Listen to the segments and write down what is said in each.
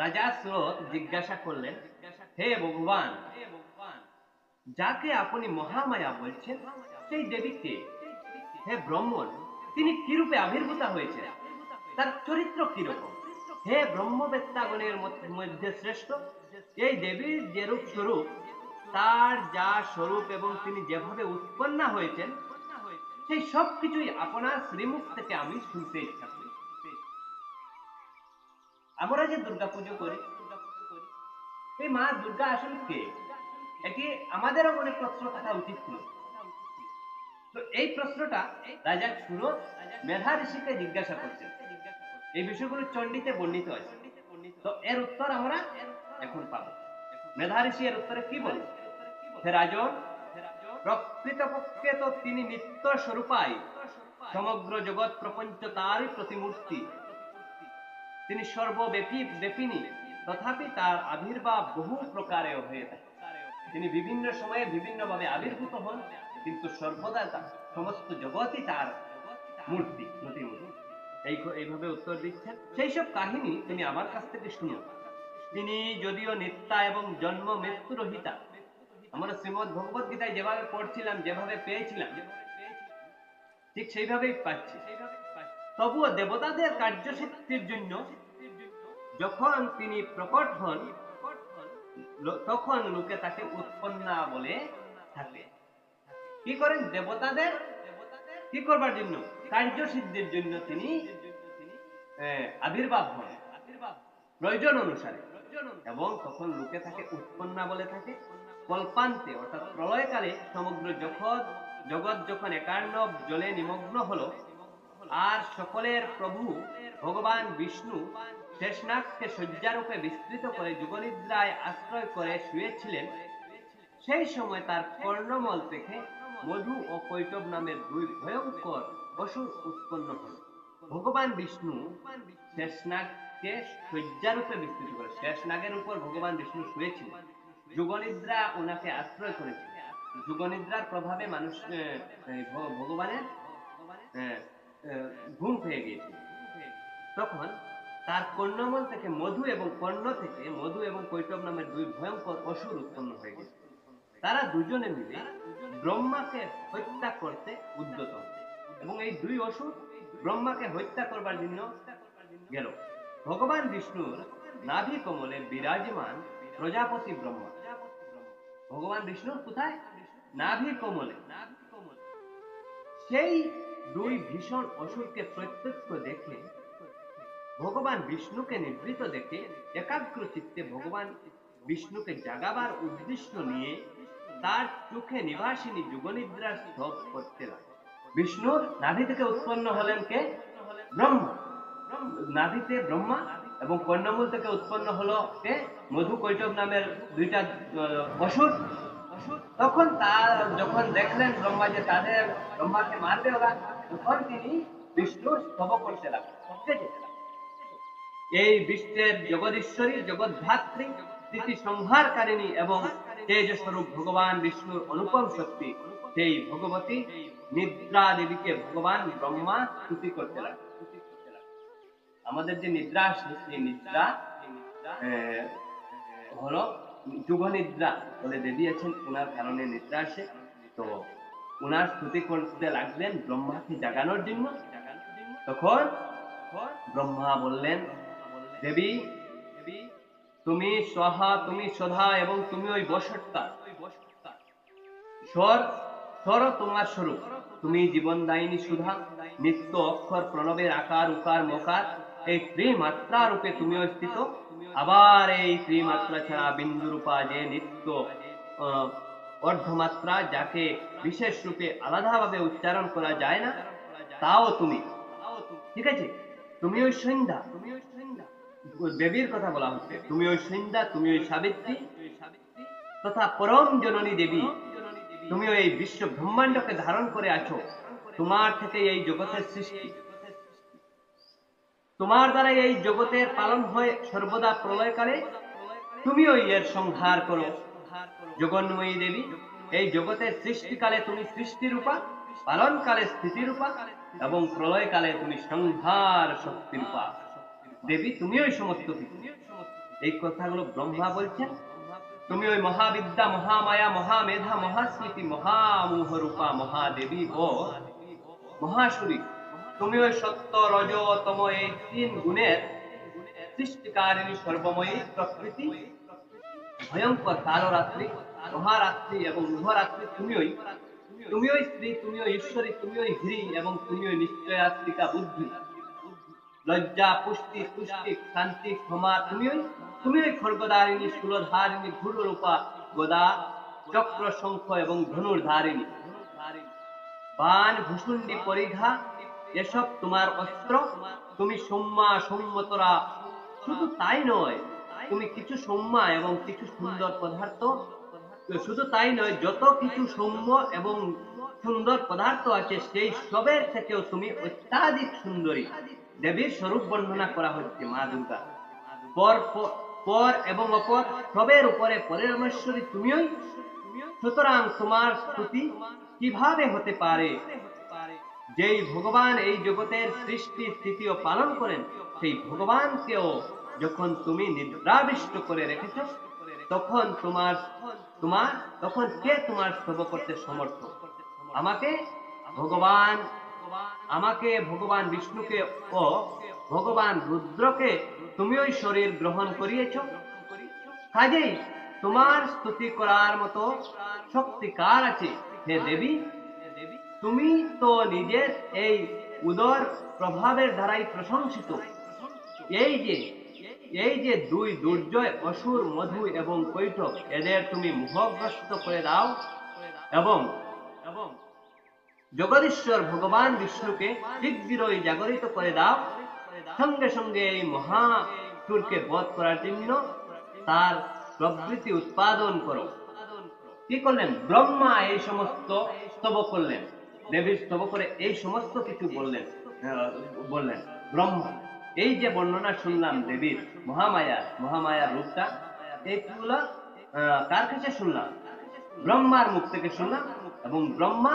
রাজা স্রোত জিজ্ঞাসা করলেন, হে ভগবান, যাকে আপনি মহামায়া বলছেন, সেই দেবীকে হে ব্রহ্মণ, তিনি কিরূপে আবির্ভূতা হয়েছেন? তার চরিত্র কীরকম? হে ব্রহ্মবেত্তাগণের মধ্যে শ্রেষ্ঠ? এই দেবীর যেরূপ স্বরূপ, তার যা স্বরূপ এবং তিনি যেভাবে উৎপন্ন হয়েছেন, সেই সব কিছুই আপনার শ্রীমুখ থেকে আমি শুনতে ইচ্ছা করি। আমরা যে দুর্গা পুজো করি, এই মা দুর্গা আসলে কে? এটি আমাদেরও মনে প্রশ্ন থাকা উচিত ছিল। তো এই প্রশ্নটা রাজা সুরত মেধা ঋষিকে জিজ্ঞাসা করছেন। এই বিষয়গুলো চণ্ডীতে বর্ণিত আছে। তো এর উত্তর আমরা এখন পাবো। মেধা ঋষি এর উত্তরে কি বলে? হে রাজন, প্রকৃতপক্ষে তো তিনি নিত্য স্বরূপাই সমগ্র জগৎ প্রপঞ্চ তারই প্রতিমূর্তি। তিনি সর্বব্যাপী, ব্যাপিনী। তথাপি তার আবির্ভাব বহু প্রকারে হয়ে থাকে। তিনি বিভিন্ন সময়ে বিভিন্ন ভাবে আবির্ভূত হন, কিন্তু সর্বদা সমস্ত জগৎই তার মূর্তি, প্রতিমূর্তি। এই এইভাবে উত্তর দিচ্ছেন। সেই সব কাহিনী তুমি আমার কাছ থেকে শুনো। তিনি যদিও নিত্যা এবং জন্ম মৃত্যু রহিতা আমরা শ্রীমদ ভগবত গীতায় যেভাবে পড়ছিলাম, যেভাবে পেয়েছিলাম, ঠিক সেইভাবেই পাচ্ছি। তবুও দেবতাদের কার্যসিদ্ধির জন্য যখন তিনি প্রকট হন তখন লোকে তাকে উৎপন্না বলে থাকে। কি করেন দেবতাদের? কি করবার জন্য? কার্যসিদ্ধির জন্য তিনি আবির্ভাব হন। প্রয়োজন অনুসারে। এবং তখন লোকে তাকে উৎপন্না বলে থাকে। কল্পান্তে, অর্থাৎ প্রলয়কালে সমগ্র জগৎ জগৎ যখন একার্ণব জলে নিমগ্ন হলো আর সকলের প্রভু ভগবান বিষ্ণু শেষনাগকে শয্যারূপে বিস্তৃত করে যুগনিদ্রায় আশ্রয় করে শুয়েছিলেন, সেই সময় তার কর্ণমল থেকে মধু ও কৈটব নামের দুই ভয়ঙ্কর অসুর উৎপন্ন হল। ভগবান বিষ্ণু শেষনাগকে শয্যারূপে বিস্তৃত করে, শেষনাগের উপর ভগবান বিষ্ণু শুয়েছিলেন। যুগনিদ্রা ওনাকে আশ্রয় করেছিল। যুগনিদ্রার প্রভাবে মানুষ ভগবানের ঘুম হয়ে গিয়েছিল। তখন তার কর্ণমল থেকে মধু এবং কর্ণ থেকে মধু এবং কৈটব নামের দুই ভয়ঙ্কর অসুর উৎপন্ন হয়ে গেছে। তারা দুজনে মিলে ব্রহ্মাকে হত্যা করতে উদ্যত। এবং এই দুই অসুর ব্রহ্মাকে হত্যা করবার জন্য গেল। ভগবান বিষ্ণুর নাভি কমলে বিরাজমান প্রজাপতি ব্রহ্মা। ভগবান বিষ্ণুর কোথায়? নাভি কমলে। সেই দুই ভীষণ অসুরকে প্রত্যক্ষ দেখে, ভগবান বিষ্ণুকে নিবৃত দেখে একাগ্র চিত্তে ভগবান বিষ্ণুকে জাগাবার উদ্দেশ্য নিয়ে তার চোখে নিবাসিনী যুগনিদ্রা স্তব করতে লাগে বিষ্ণুর নাভি থেকে উৎপন্ন হলেন কে? ব্রহ্মা। নাভিতে ব্রহ্মা এবং কর্ণমূল থেকে উৎপন্ন হলো কে? মধু কৈটব নামের দুইটা অসুর। তখন তার, যখন দেখলেন ব্রহ্মা যে তাদের ব্রহ্মাকে মারবে ওরা, তখন তিনি বিষ্ণু স্তব করতে লাগলেন এই বিশ্বের জগদীশ্বরী, জগদ্ধাত্রী স্থিতি সংহারকারিণী এবং তেজস্বরূপ ভগবান বিষ্ণুর অনুপম শক্তি, সেই ভগবতী নিদ্রা দেবীকে ভগবান ব্রহ্মা স্তুতি করতে লাগলেন। আমাদের যে নিদ্রা, সেই নিদ্রা হলো যুগ নিদ্রা বলে দেবী আছেন ওনার কারণে নিদ্রা আসে। তো ওনার স্তুতি করতে লাগলেন ব্রহ্মাকে জাগানোর জন্য। তখন ব্রহ্মা বললেন, দেবী, তুমি সহা তুমি সধা এবং তুমি ওই বসত্তা। স্বর স্বর তোমার স্বরূপ। তুমি জীবন দায়িনী সুধা, নিত্য অক্ষর প্রণবের আকার, উকার, মকার। এই ত্রিমাত্রা রূপে তুমি স্থিত। আবার এই ত্রিমাত্রা ছাড়া বিন্দু রূপা যে নিত্য অর্ধমাত্রা যাকে বিশেষ রূপে আলাদাভাবে উচ্চারণ করা যায় না, তাও তুমি। ঠিক আছে? তুমি ওই সন্ধ্যা তুমি ওই সন্ধ্যা দেবীর কথা বলা হচ্ছে। তুমি ওই সন্ধ্যা তুমি ওই সাবিত্রী, তথা পরম জননী দেবী, তুমি ওই বিশ্ব ব্রহ্মাণ্ডকে ধারণ করে আছো। তোমার থেকে এই জগতের সৃষ্টি। তোমার দ্বারা এই জগতের পালন হয় সর্বদা প্রলয়কালে। তুমি ওই এর সংহার করো। জগন্ময়ী দেবী, এই জগতের সৃষ্টিকালে তুমি সৃষ্টিরূপা, পালনকালে স্থিতিরূপা এবং প্রলয়কালে তুমি সংহার শক্তিরূপা। দেবী তুমি ওই সমস্ত কিছু। এই কথাগুলো ব্রহ্মা বলছেন। তুমি ওই মহাবিদ্যা, মহামায়া, মহামেধা, মহাস্মৃতি, মহামোহরূপা মহাদেবী ও মহাসুরী তুমি ওই সত্য, রজ, তম, এই তিন গুণের সৃষ্টিকারিণী সর্বময়ী প্রকৃতি। ভয়ঙ্কর কালরাত্রি মহারাত্রি এবং মহারাত্রি তুমি ওই তুমি ওই স্ত্রী তুমি ওই ঈশ্বরী তুমি ওই হ্রি এবং তুমি ওই নিশ্চয়াত্মিকা বুদ্ধি। লজ্জা, পুষ্টি পুষ্টি শান্তি, ক্ষমা তুমি ওই তুমি ওই খড়গদারিণী সুলধারিণী ঘুরূপা গদা চক্র শঙ্খ এবং ধনুর ধারিণী বান ভূষুণ্ডি পরিধা এসব তোমার অস্ত্র? তুমি সম্মা সম্মতরা শুধু তাই নয়, তুমি কিছু সম্মা এবং কিছু সুন্দর পদার্থ। শুধু তাই নয়, যত কিছু সৌম্য এবং সুন্দর পদার্থ আছে, সেই সবের থেকেও তুমি অত্যাধিক সুন্দরী। দেবীর স্বরূপ বর্ণনা করা হচ্ছে মা দুর্গা। পর পর এবং অপর সবের উপরে পরিণামেশ্বরী তুমিই। সুতরাং তোমার স্তুতি কীভাবে হতে পারে? যেই ভগবান এই জগতের সৃষ্টি স্থিতি ও পালন করেন, সেই ভগবানকেও যখন তুমি নিদ্রাবিষ্ট করে রেখেছ, তখন তোমার তোমার, তখন কে তোমার স্তব করতে সমর্থ? আমাকে ভগবান আমাকে ভগবান বিষ্ণুকে ও ভগবান রুদ্রকে তুমি ওই শরীর গ্রহণ করিয়েছ। কাজেই তোমার স্তুতি করার মতো শক্তি কার আছে? হে দেবী তুমি তো নিজের এই উদর প্রভাবের দ্বারাই প্রশংসিত। এই যে এই যে দুই দুর্জয় অসুর, মধু এবং কৈঠক, এদের তুমি মোহগ্রস্ত করে দাও এবং এবং জগদীশ্বর ভগবান বিষ্ণুকে শীঘ্রই জাগরিত করে দাও। সঙ্গে সঙ্গে এই মহাসুরকে বধ করার জন্য তার প্রবৃত্তি উৎপাদন করো। কি করলেন? ব্রহ্মা এই সমস্ত স্তব করলেন। দেবীর স্তব করে এই সমস্ত কিছু বললেন বললেন। ব্রহ্মা, এই যে বর্ণনা শুনলাম দেবীর মহামায়া, মহামায়ার রূপটা এইগুলো কার কাছে শুনলাম? ব্রহ্মার মুখ থেকে শুনলাম এবং ব্রহ্মা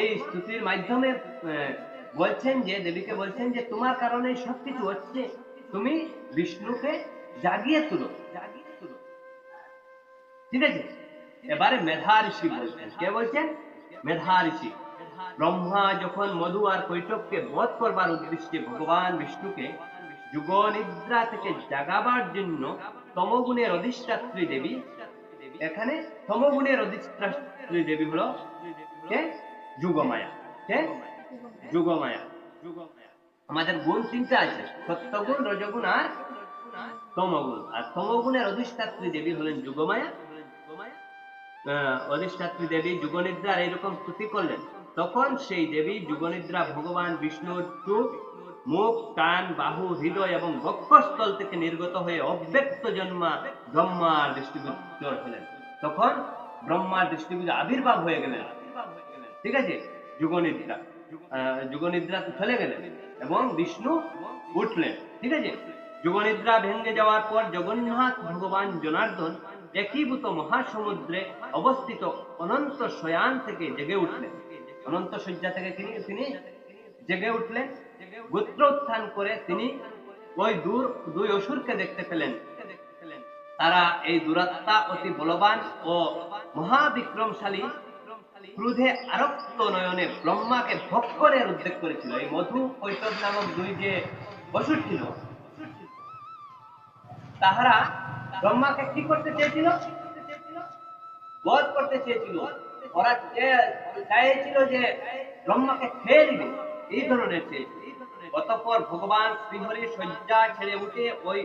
এই স্তুতির মাধ্যমে বলছেন যে, দেবীকে বলছেন যে, তোমার কারণে সবকিছু হচ্ছে। তুমি বিষ্ণুকে জাগিয়ে তুলো। জাগিয়ে তুলো ঠিক আছে? এবারে মেধা ঋষি বলছেন। কে বলছেন? মেধা ঋষি ব্রহ্মা যখন মধু আর কৈটবকে বধ করবার উদ্দেশ্যে ভগবান বিষ্ণুকে যুগ নিদ্রা থেকে জাগাবার জন্য তমগুণের অধিষ্ঠাত্রী দেবী, এখানে তমগুণের অধিষ্ঠাত্রী দেবী হলো যুগমায়া। যুগমায়া। আমাদের গুণ তিনটা আছে, সত্যগুণ, রজগুণ আর তমগুণ। আর তমগুণের অধিষ্ঠাত্রী দেবী হলেন যুগমায়া। অধিষ্ঠাত্রী দেবী যুগনিদ্রার এরকম স্তুতি করলেন। তখন সেই দেবী যুগনিদ্রা ভগবান বিষ্ণুর চোখ, মুখ, কান, বাহু, হৃদয় এবং বক্ষস্থল থেকে নির্গত হয়ে অব্যক্ত জন্মা ব্রহ্মার দৃষ্টিগোচর হলেন। তখন ব্রহ্মার দৃষ্টিগোচর আবির্ভাব হয়ে গেলেন। ঠিক আছে? যুগনিদ্রা। যুগনিদ্রা চলে গেলেন এবং বিষ্ণু উঠলেন। ঠিক আছে? যুগনিদ্রা ভেঙে যাওয়ার পর জগন্নাথ ভগবান জনার্দন একীভূত মহাসমুদ্রে অবস্থিত অনন্ত শয়ান থেকে জেগে উঠলেন। অনন্ত শয্যা থেকে তিনি তিনি জেগে উঠলেন, গোত্র উত্থান করে তিনি ওই দূর, দুই অসুরকে দেখতে পেলেন। তারা এই দুরাত্মা অতি বলবান ও মহাবিক্রমশালী, ক্রোধে আরক্ত নয়নে ব্রহ্মাকে করেছিল। এই মধু কৈতব নামক দুই যে অসুর ছিল, তাহারা ব্রহ্মাকে কি করতে চেয়েছিল? বধ করতে চেয়েছিল। চাইছিল যে ব্রহ্মাকে খেয়ে দিবে এই ধরনের অতঃপর ভগবান শ্রীহরি শয্যা ছেড়ে উঠে ওই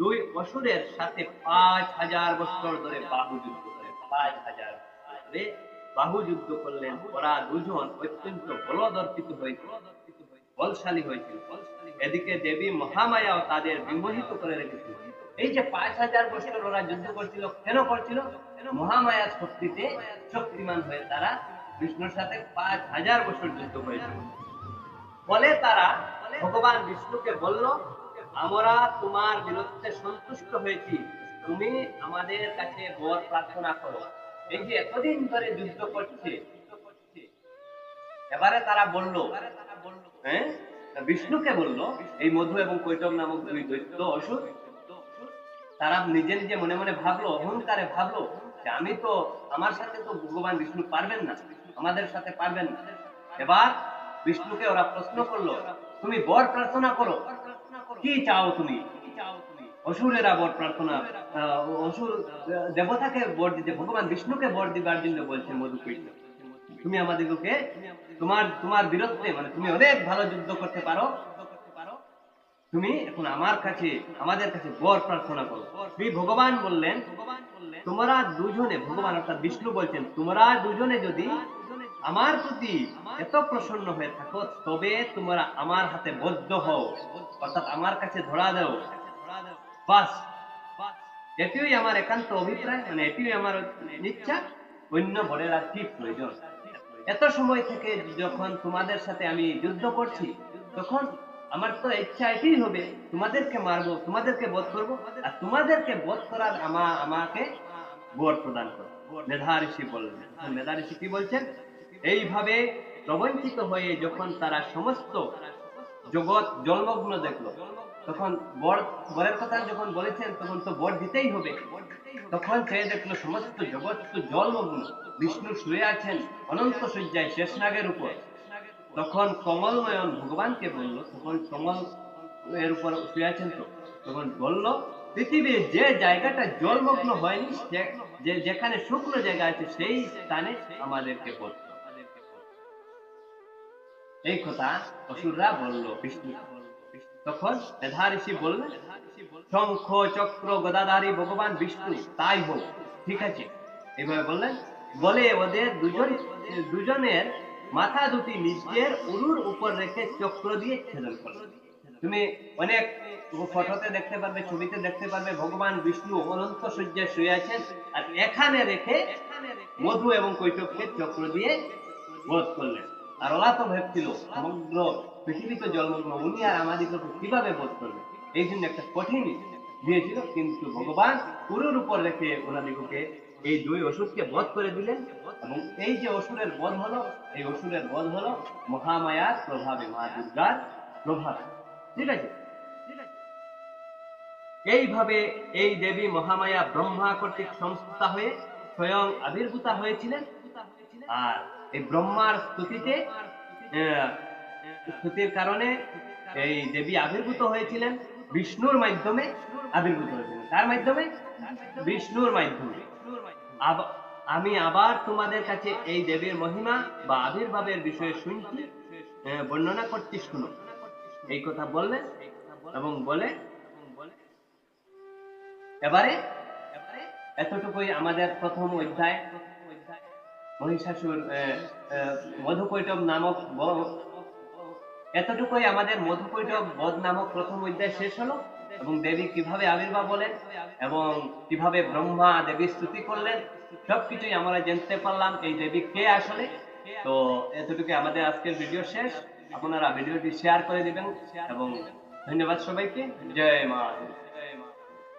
দুই অসুরের সাথে পাঁচ হাজার বছর ধরে বাহু যুদ্ধ পাঁচ হাজার বাহু যুদ্ধ করলেন। ওরা দুজন অত্যন্ত বলদর্পিত হয়েছিল বলশালী হয়েছিল। এদিকে দেবী মহামায়াও তাদের বিমোহিত করে রেখেছিল। এই যে পাঁচ হাজার বছর ওরা যুদ্ধ করছিল, কেন করছিল? মহামায়ার শক্তিতে শক্তিমান হয়ে তারা বিষ্ণুর সাথে পাঁচ হাজার বছর যুদ্ধ করেছিল। ফলে তারা ভগবান বিষ্ণুকে বলল, আমরা তোমার বিরুদ্ধে সন্তুষ্ট হয়েছি। তুমি আমাদের কাছে বর প্রার্থনা করো। এই যে এতদিন ধরে যুদ্ধ করছে, এবারে তারা বলল হ্যাঁ? বিষ্ণুকে বলল, এই মধু এবং কৈতব নামক দুই দৈত্য অসুর, তারা নিজে নিজে মনে মনে ভাবলো, অহংকারে ভাবলো যে আমি তো আমার সাথে তো ভগবান বিষ্ণু পারবেন না, আমাদের সাথে পারবেন না। এবার বিষ্ণুকে ওরা প্রশ্ন করল, তুমি বর প্রার্থনা করো। কি চাও তুমি? অসুরেরা বর প্রার্থনা অসুর দেবতাকে বর দিতে, ভগবান বিষ্ণুকে বর দিবার জন্য বলছে মধুকৈট তুমি আমাদেরকে তোমার তোমার বীরত্বে মানে তুমি অনেক ভালো যুদ্ধ করতে পারো তুমি এখন আমার কাছে, আমাদের কাছে বর প্রার্থনা করো। শ্রী ভগবান বললেন, তোমরা দুজনে, ভগবান অর্থাৎ বিষ্ণু বলছেন, তোমরা দুজনে যদি আমার প্রতি এত প্রসন্ন হয়ে থাকো, তবে তোমরা আমার হাতে বদ্ধ হও, অর্থাৎ আমার কাছে ধরা দাও। বাস। এটিই আমার একান্ত অভিপ্রায় মানে এটিই আমার ইচ্ছা, অন্য বরের আর কি প্রয়োজন? এত সময় থেকে যখন তোমাদের সাথে আমি যুদ্ধ করছি, তখন আমার তো ইচ্ছা এটাই হবে তোমাদেরকে মারবো, তোমাদেরকে বধ করব, আর তোমাদেরকে বধ করার আমা, আমাকে বর প্রদান করো। মেধা ঋষি বললেন। মেধা ঋষি কি বলছেন? এইভাবে প্রবঞ্চিত হয়ে যখন তারা সমস্ত জগৎ জলমগ্ন দেখল, তখন বর, বরের কথা যখন বলেছেন, তখন তো বর দিতেই হবে। তখন সে দেখল সমস্ত জগৎ তো জলমগ্ন। বিষ্ণু শুয়ে আছেন, অনন্ত শয্যায় শেষনাগের উপর। তখন কমলনয়ন ভগবানকে বলল, তখন কমল এর উপর শুয়ে আছেন তো, তখন বলল, পৃথিবীর যে জায়গাটা জলমগ্ন হয়নি যে যেখানে শুকনো জায়গা আছে, সেই স্থানে আমাদেরকে বলতে। এই কথা অসুররা বলল, বিষ্ণু। তখন মেধা ঋষি বললেন, শঙ্খ, চক্র, গদাধারী, ভগবান বিষ্ণু, তাই হোক, ঠিক আছে। এইভাবে বললেন। বলে ওদের দুজন দুজনের মাথা দুটি নিজের উরুর উপর রেখে চক্র দিয়ে ছেদন করলেন তুমি অনেক ফটোতে দেখতে পারবে, ছবিতে দেখতে পারবে, ভগবান বিষ্ণু অনন্ত সূর্যে শুয়ে আছেন আর এখানে রেখে মধু এবং কৈটবকে চক্র দিয়ে বধ করলেন। আর ওরা তো ভেবছিল, সমগ্র পৃথিবীতে জন্মগ্ন উনি আর আমাদেরকে কীভাবে বোধ করবে এই জন্য একটা কঠিন দিয়েছিল, কিন্তু ভগবান পুরোর উপর রেখে ওনাদিগকে এই দুই অসুরকে বধ করে দিলেন এবং এই যে অসুরের বধ হলো, এই অসুরের বধ হলো মহামায়ার প্রভাবে মা দুর্গার প্রভাবে। ঠিক আছে? এইভাবে এই দেবী মহামায়া ব্রহ্মা কর্তৃক সংস্থা হয়ে স্বয়ং আবির্ভূতা হয়েছিলেন। আর এই ব্রহ্মার স্তুতিতে স্তুতির কারণে এই দেবী আবির্ভূত হয়েছিলেন। বিষ্ণুর মাধ্যমে আবির্ভূত হয়েছিলেন। কার মাধ্যমে? বিষ্ণুর মাধ্যমে। আমি আবার তোমাদের কাছে এই দেবীর মহিমা বা আবির্ভাবের বিষয়ে শুনছি বর্ণনা করছি শুনো এই কথা বললেন এবং বলে এবারে এতটুকুই আমাদের প্রথম অধ্যায়। মহিষাসুর মধুকৈটব নামক এতটুকুই আমাদের মধুকৈটব বধ নামক প্রথম অধ্যায় শেষ হলো। এবং দেবী কীভাবে আবির্ভাব বলেন এবং কীভাবে ব্রহ্মা দেবীর স্তুতি করলেন, সবকিছুই আমরা জানতে পারলাম এই দেবী কে আসলে। তো এতটুকু আমাদের আজকের ভিডিও শেষ। আপনারা ভিডিওটি শেয়ার করে দিবেন এবং ধন্যবাদ সবাইকে। জয় মা